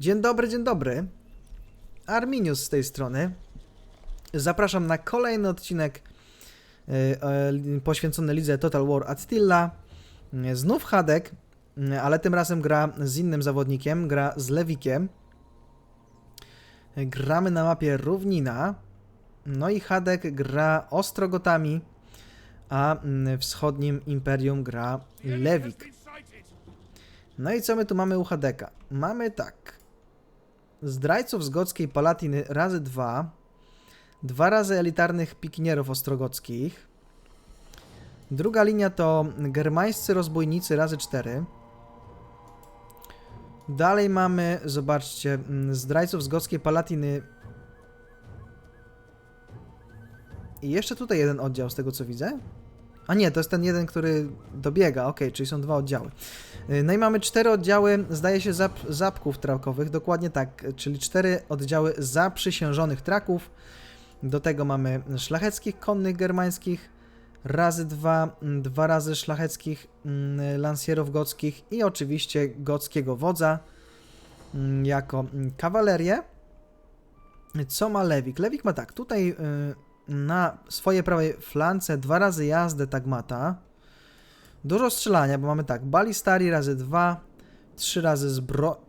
Dzień dobry, dzień dobry. Arminius z tej strony. Zapraszam na kolejny odcinek e, e, poświęcony lidze Total War Attila. E, Znów Hadek, ale tym razem gra z innym zawodnikiem, gra z Lewikiem. Gramy na mapie Równina. No i Hadek gra Ostrogotami, a wschodnim Imperium gra Lewik. No i co my tu mamy u Hadeka? Mamy tak. Zdrajców z gockiej Palatiny razy dwa. Dwa razy elitarnych pikinierów ostrogockich. Druga linia to germańscy rozbójnicy razy cztery. Dalej mamy, zobaczcie, mm, zdrajców z gockiej Palatiny. I jeszcze tutaj jeden oddział z tego co widzę. A nie, to jest ten jeden, który dobiega, ok, czyli są dwa oddziały. Y, No i mamy cztery oddziały, zdaje się, zap, zapków trakowych, dokładnie tak, czyli cztery oddziały zaprzysiężonych traków. Do tego mamy szlacheckich, konnych germańskich, razy dwa, mm, dwa razy szlacheckich mm, lansjerów gockich i oczywiście gockiego wodza mm, jako kawalerię. Co ma Lewik? Lewik ma tak, tutaj y, na swojej prawej flance dwa razy jazdę Tagmata. Dużo strzelania, bo mamy tak, balistari razy dwa, trzy razy zbro...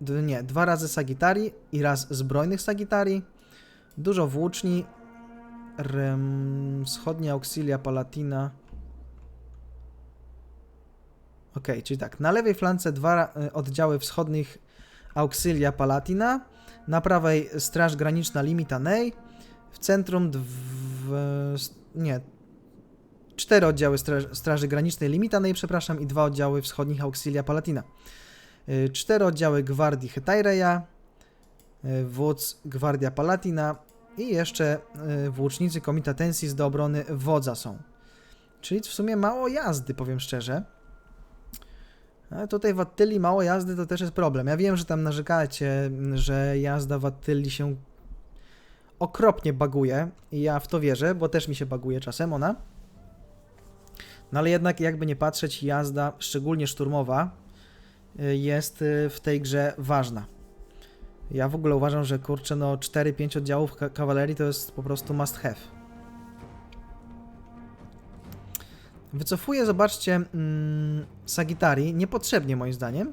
Nie, dwa razy sagitari i raz zbrojnych sagitari. Dużo włóczni. Rem... Wschodnia auxilia palatina. Ok, czyli tak, na lewej flance dwa y, oddziały wschodnich auxilia palatina, na prawej straż graniczna limita Ney, w centrum dw... nie, cztery oddziały straż, Straży Granicznej Limitanej, przepraszam, i dwa oddziały wschodnich Auxilia Palatina. Y, Cztery oddziały Gwardii Hetaireya, y, wódz Gwardia Palatina i jeszcze y, włócznicy Comitatensis do obrony wodza są. Czyli w sumie mało jazdy, powiem szczerze. Ale tutaj w Attyli mało jazdy to też jest problem. Ja wiem, że tam narzekacie, że jazda w Attyli się okropnie baguje i ja w to wierzę, bo też mi się baguje czasem ona. No ale jednak jakby nie patrzeć, jazda, szczególnie szturmowa, y, jest y, w tej grze ważna. Ja w ogóle uważam, że kurczę, no 4-5 oddziałów ka- kawalerii to jest po prostu must have. Wycofuję, zobaczcie, mm, Sagitari, niepotrzebnie moim zdaniem.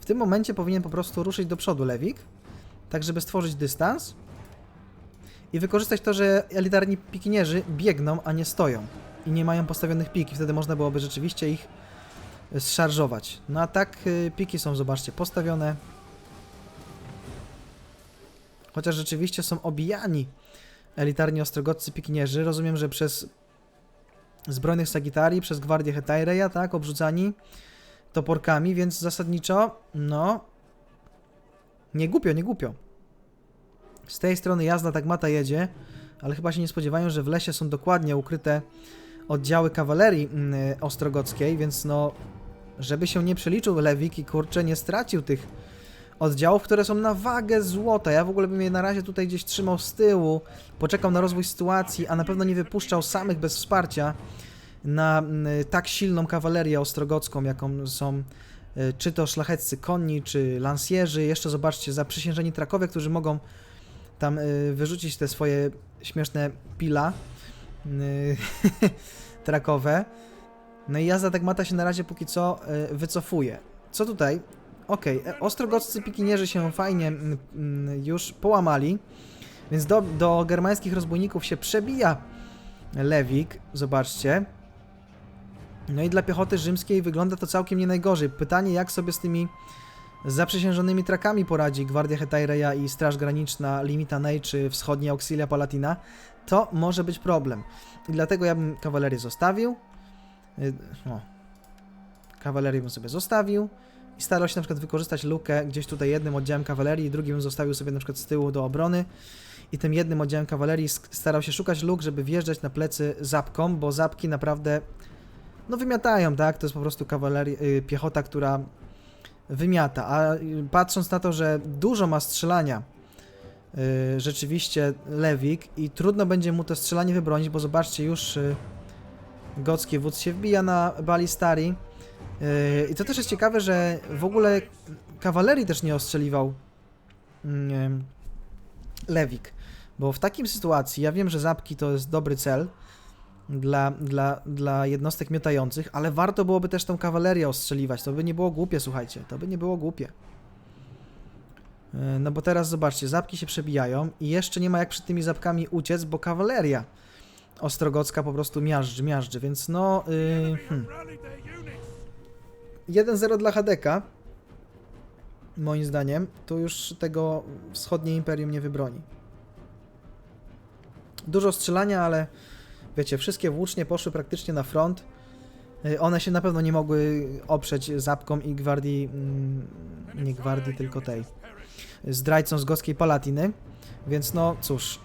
W tym momencie powinien po prostu ruszyć do przodu Lewik, tak żeby stworzyć dystans i wykorzystać to, że elitarni pikinierzy biegną, a nie stoją i nie mają postawionych pik i wtedy można byłoby rzeczywiście ich y, zszarżować. No a tak y, piki są, zobaczcie, postawione. Chociaż rzeczywiście są obijani elitarni ostrogoccy pikinierzy. Rozumiem, że przez zbrojnych Sagitarii, przez Gwardię Hetaireya, tak, obrzucani toporkami, więc zasadniczo, no, nie głupio, nie głupio. Z tej strony jazda Tagmata jedzie, ale chyba się nie spodziewają, że w lesie są dokładnie ukryte oddziały kawalerii mm, ostrogockiej, więc no, żeby się nie przeliczył Lewik i kurczę nie stracił tych oddziałów, które są na wagę złota. Ja w ogóle bym je na razie tutaj gdzieś trzymał z tyłu, poczekał na rozwój sytuacji, a na pewno nie wypuszczał samych bez wsparcia na mm, tak silną kawalerię ostrogocką, jaką są y, czy to szlacheccy konni, czy lansjerzy. Jeszcze zobaczcie, zaprzysiężeni trakowie, którzy mogą tam y, wyrzucić te swoje śmieszne pila y, trakowe. No i jazda Tagmata się na razie póki co y, wycofuje. Co tutaj? Okej, okay. ostrogoccy pikinierzy się fajnie mm, mm, już połamali, więc do, do germańskich rozbójników się przebija Lewik, zobaczcie. No i dla piechoty rzymskiej wygląda to całkiem nie najgorzej. Pytanie, jak sobie z tymi zaprzysiężonymi trakami poradzi Gwardia Hetaireya i Straż Graniczna Limita Ney czy Wschodnia Auxilia Palatina, to może być problem. I dlatego ja bym kawalerię zostawił. Y, O. Kawalerię bym sobie zostawił i starał się na przykład wykorzystać lukę gdzieś tutaj jednym oddziałem kawalerii drugim zostawił sobie na przykład z tyłu do obrony i tym jednym oddziałem kawalerii starał się szukać luk, żeby wjeżdżać na plecy zapkom, bo zapki naprawdę no wymiatają, tak? To jest po prostu kawalerii, y, piechota, która wymiata, a y, patrząc na to, że dużo ma strzelania y, rzeczywiście Lewik i trudno będzie mu to strzelanie wybronić, bo zobaczcie, już y, gocki wódz się wbija na balistari. Yy, I to też jest ciekawe, że w ogóle kawalerii też nie ostrzeliwał mm, Lewik. Bo w takim sytuacji, ja wiem, że zapki to jest dobry cel dla, dla, dla jednostek miotających, ale warto byłoby też tą kawalerię ostrzeliwać. To by nie było głupie, słuchajcie. To by nie było głupie. E, No bo teraz zobaczcie, zapki się przebijają i jeszcze nie ma jak przed tymi zapkami uciec, bo kawaleria ostrogocka po prostu miażdży, miażdży, więc no... Yy, hmm. 1-0 dla HDK. Moim zdaniem, tu już tego wschodnie imperium nie wybroni. Dużo strzelania, ale wiecie, wszystkie włócznie poszły praktycznie na front. Y, One się na pewno nie mogły oprzeć zapkom i gwardii, mm, nie gwardii, tylko tej, zdrajcom z goskiej Palatiny. Więc no cóż.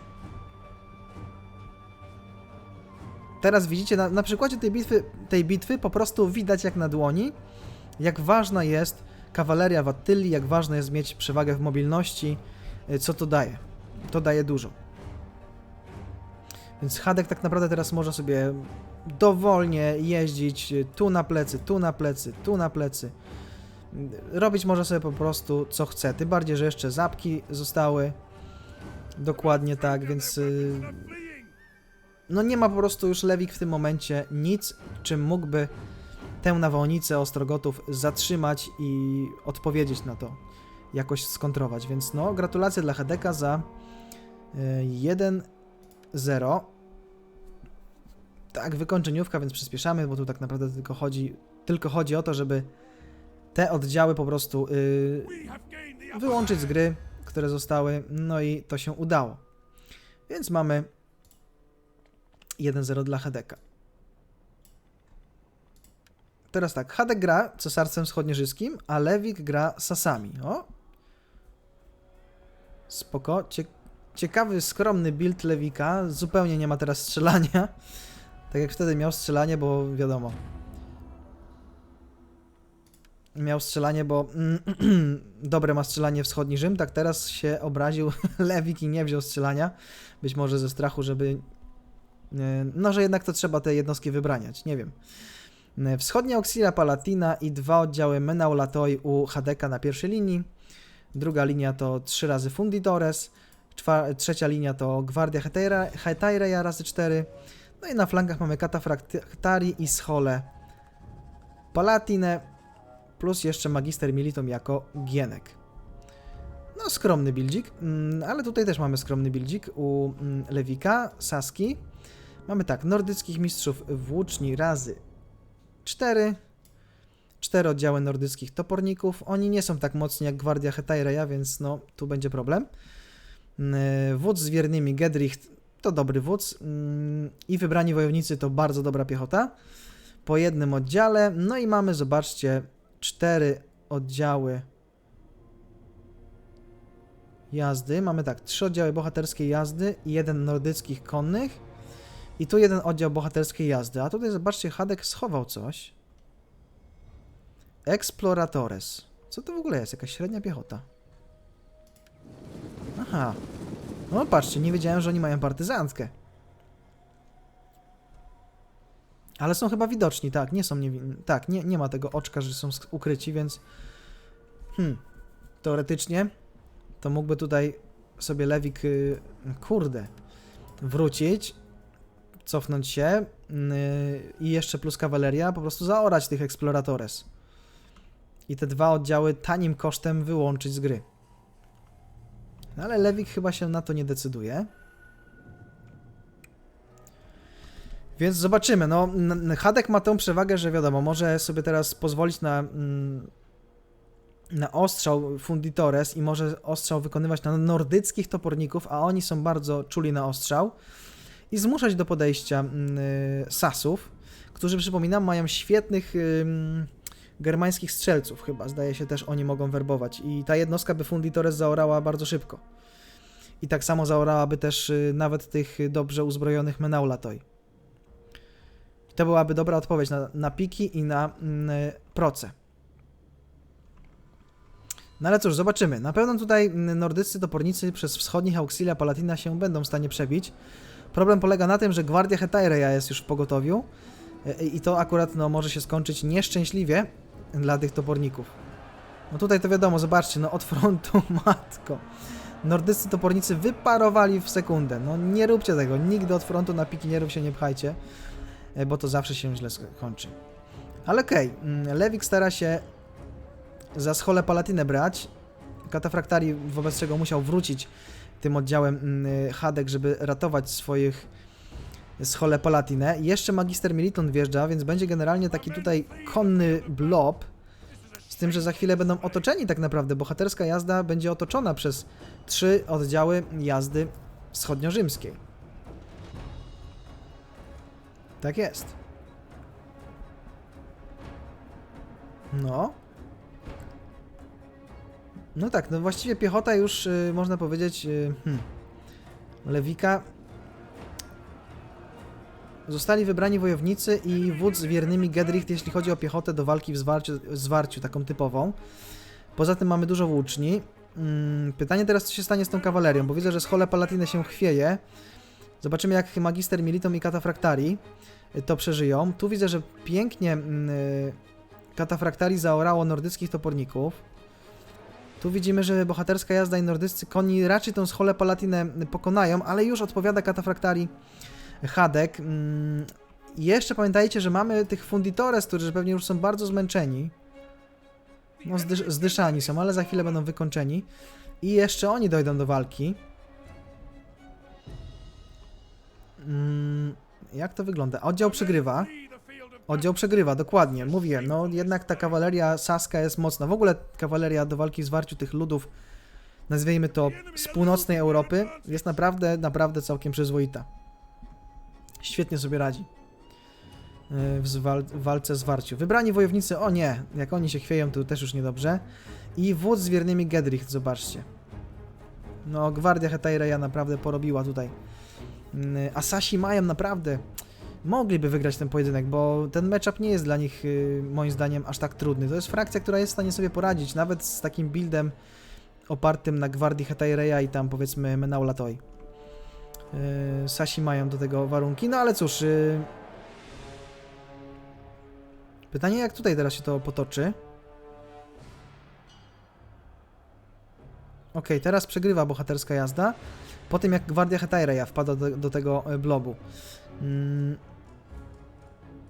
Teraz widzicie, na, na przykładzie tej bitwy, tej bitwy po prostu widać jak na dłoni, jak ważna jest kawaleria w Attylii, jak ważne jest mieć przewagę w mobilności, y, co to daje. To daje dużo. Więc Hadek tak naprawdę teraz może sobie dowolnie jeździć y, tu na plecy, tu na plecy, tu na plecy. Y, Robić może sobie po prostu co chce. Tym bardziej, że jeszcze zapki zostały. Dokładnie tak, więc y, no nie ma po prostu już Lewik w tym momencie nic, czym mógłby tę nawałnicę Ostrogotów zatrzymać i odpowiedzieć na to, jakoś skontrować. Więc no, gratulacje dla Hedeka za y, 1-0. Tak, wykończeniówka, więc przyspieszamy, bo tu tak naprawdę tylko chodzi, tylko chodzi o to, żeby te oddziały po prostu y, wyłączyć z gry, które zostały, no i to się udało. Więc mamy 1-0 dla Hedeka. Teraz tak, Hadek gra cesarstwem wschodniożyskim, a Lewik gra Sasami. O! Spoko. Cie ciekawy, skromny build Lewika. Zupełnie nie ma teraz strzelania. Tak jak wtedy miał strzelanie, bo wiadomo. Miał strzelanie, bo dobre ma strzelanie wschodni Rzym, tak teraz się obraził Lewik i nie wziął strzelania. Być może ze strachu, żeby... e, No, że jednak to trzeba te jednostki wybraniać, nie wiem. E, Wschodnia Auxilia Palatina i dwa oddziały Menaulatoi u Hadeka na pierwszej linii. Druga linia to trzy razy Fundidores. Czwa- trzecia linia to Gwardia Hetaireja razy 4. No i na flankach mamy Katafraktari i Schole Palatinę, plus jeszcze Magister Militum jako Gienek. No, skromny bildzik, mm, ale tutaj też mamy skromny bildzik u mm, Lewika, Saski. Mamy tak, nordyckich mistrzów włóczni razy 4. Cztery oddziały nordyckich toporników. Oni nie są tak mocni jak Gwardia Hetaireja, więc no, tu będzie problem. Mm, Wódz z wiernymi Gedricht to dobry wódz mm, i wybrani wojownicy to bardzo dobra piechota. Po jednym oddziale. No i mamy, zobaczcie, cztery oddziały jazdy. Mamy tak, trzy oddziały bohaterskiej jazdy i jeden nordyckich konnych. I tu jeden oddział bohaterskiej jazdy. A tutaj zobaczcie, Hadek schował coś. Exploratores. Co to w ogóle jest? Jakaś średnia piechota. Aha. No patrzcie, nie wiedziałem, że oni mają partyzantkę. Ale są chyba widoczni, tak, nie są niewinni. Tak, nie, nie ma tego oczka, że są ukryci, więc... Hmm, teoretycznie to mógłby tutaj sobie Lewik, y, kurde, wrócić, cofnąć się y, i jeszcze plus kawaleria, po prostu zaorać tych Exploratores. I te dwa oddziały tanim kosztem wyłączyć z gry. No ale Lewik chyba się na to nie decyduje. Więc zobaczymy. No, Hadek ma tą przewagę, że wiadomo, może sobie teraz pozwolić na, mm, na ostrzał Funditores i może ostrzał wykonywać na nordyckich toporników, a oni są bardzo czuli na ostrzał i zmuszać do podejścia mm, y, Sasów, którzy przypominam mają świetnych germańskich strzelców chyba, zdaje się też oni mogą werbować i ta jednostka by Funditores zaorała bardzo szybko. I tak samo zaorałaby też y, nawet tych dobrze uzbrojonych Menaulatoi. To byłaby dobra odpowiedź na, na piki i na mm, y, proce. No ale cóż, zobaczymy. Na pewno tutaj mm, nordyccy topornicy przez wschodnich Auxilia Palatina się będą w stanie przebić. Problem polega na tym, że Gwardia Hetaireja jest już w pogotowiu y, i to akurat no, może się skończyć nieszczęśliwie dla tych toporników. No tutaj to wiadomo, zobaczcie, no od frontu, matko. Nordyccy topornicy wyparowali w sekundę. No nie róbcie tego, nigdy od frontu na pikinierów się nie pchajcie, e, bo to zawsze się źle skończy. Ale okej, mm, Lewik stara się za scholę Palatinę brać. Katafraktari, wobec czego musiał wrócić tym oddziałem mm, Hadek, żeby ratować swoich scholę Palatinę. Jeszcze Magister Militon wjeżdża, więc będzie generalnie taki tutaj konny blob. Z tym, że za chwilę będą otoczeni tak naprawdę. Bohaterska jazda będzie otoczona przez trzy oddziały jazdy wschodnio-rzymskiej. Tak jest. No. No tak, no właściwie piechota już, y, można powiedzieć, y, hmm. Lewika. Zostali wybrani wojownicy i wódz wiernymi Gedricht, jeśli chodzi o piechotę do walki w zwarciu, zwarciu taką typową. Poza tym mamy dużo włóczni. Mm, Pytanie teraz, co się stanie z tą kawalerią, bo widzę, że schole Palatine się chwieje. Zobaczymy, jak Magister Militum i Katafraktari y, to przeżyją. Tu widzę, że pięknie mm, y, Katafraktari zaorało nordyckich toporników. Tu widzimy, że bohaterska jazda i nordyccy koni raczej tą scholę Palatinę pokonają, ale już odpowiada Katafraktari Hadek. Mm, Jeszcze pamiętajcie, że mamy tych funditores, którzy pewnie już są bardzo zmęczeni. No, zdysz, zdyszani są, ale za chwilę będą wykończeni. I jeszcze oni dojdą do walki. Mm, jak to wygląda? Oddział przegrywa. Oddział przegrywa, dokładnie. Mówiłem, no jednak ta kawaleria saska jest mocna. W ogóle kawaleria do walki w zwarciu tych ludów, nazwijmy to z północnej Europy, jest naprawdę, naprawdę całkiem przyzwoita. Świetnie sobie radzi yy, w zwal- w walce zwarciu. Wybrani wojownicy, o nie, jak oni się chwieją, to też już niedobrze. I wódz z wiernymi Gedricht, zobaczcie. No, Gwardia Hetaireya naprawdę porobiła tutaj. Yy, Asasi mają naprawdę mogliby wygrać ten pojedynek, bo ten matchup nie jest dla nich y, moim zdaniem aż tak trudny. To jest frakcja, która jest w stanie sobie poradzić, nawet z takim buildem opartym na gwardii Hetaireya i tam powiedzmy Menau Latoi. Yy, Sasi mają do tego warunki, no ale cóż. y, Pytanie, jak tutaj teraz się to potoczy. Okej, teraz przegrywa bohaterska jazda. Po tym jak Gwardia Hetaireya wpada do, do tego e, blobu. Mm.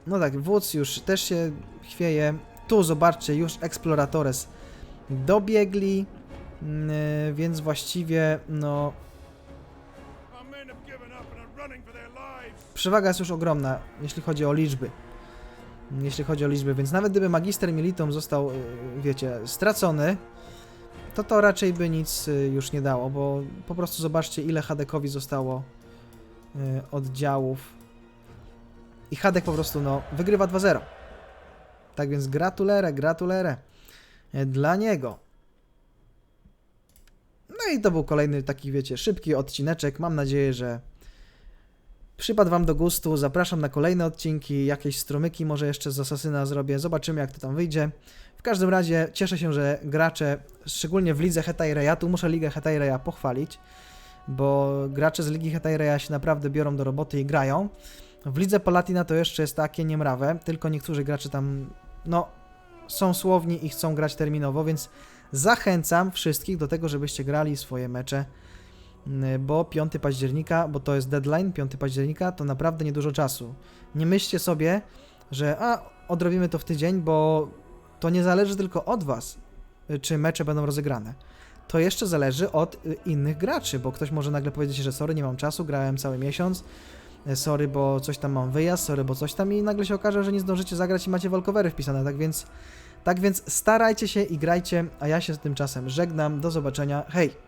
No tak, wódz już też się chwieje. Tu zobaczcie, już Exploratores dobiegli, mm, e, więc właściwie no przewaga jest już ogromna, jeśli chodzi o liczby. Jeśli chodzi o liczby, więc nawet gdyby Magister Militum został, y, wiecie, stracony, to to raczej by nic y, już nie dało, bo po prostu zobaczcie, ile Hadekowi zostało y, oddziałów. I Hadek po prostu, no, wygrywa 2-0. Tak więc gratulere, gratulere dla niego. No i to był kolejny taki, wiecie, szybki odcineczek. Mam nadzieję, że przypadł Wam do gustu. Zapraszam na kolejne odcinki, jakieś strumyki może jeszcze z Asasyna zrobię. Zobaczymy, jak to tam wyjdzie. W każdym razie cieszę się, że gracze, szczególnie w lidze Hetaireya, tu muszę ligę Hetaireya pochwalić, bo gracze z ligi Hetaireya się naprawdę biorą do roboty i grają. W lidze Palatina to jeszcze jest takie niemrawe, tylko niektórzy gracze tam, no, są słowni i chcą grać terminowo, więc zachęcam wszystkich do tego, żebyście grali swoje mecze bo 5 października, bo to jest deadline, 5 października, to naprawdę niedużo czasu. Nie myślcie sobie, że a, odrobimy to w tydzień, bo to nie zależy tylko od Was, y, czy mecze będą rozegrane. To jeszcze zależy od y, innych graczy, bo ktoś może nagle powiedzieć, że sorry, nie mam czasu, grałem cały miesiąc, y, sorry, bo coś tam mam wyjazd, sorry, bo coś tam i nagle się okaże, że nie zdążycie zagrać i macie walkowery wpisane, tak więc tak więc starajcie się i grajcie, a ja się tymczasem żegnam. Do zobaczenia. Hej!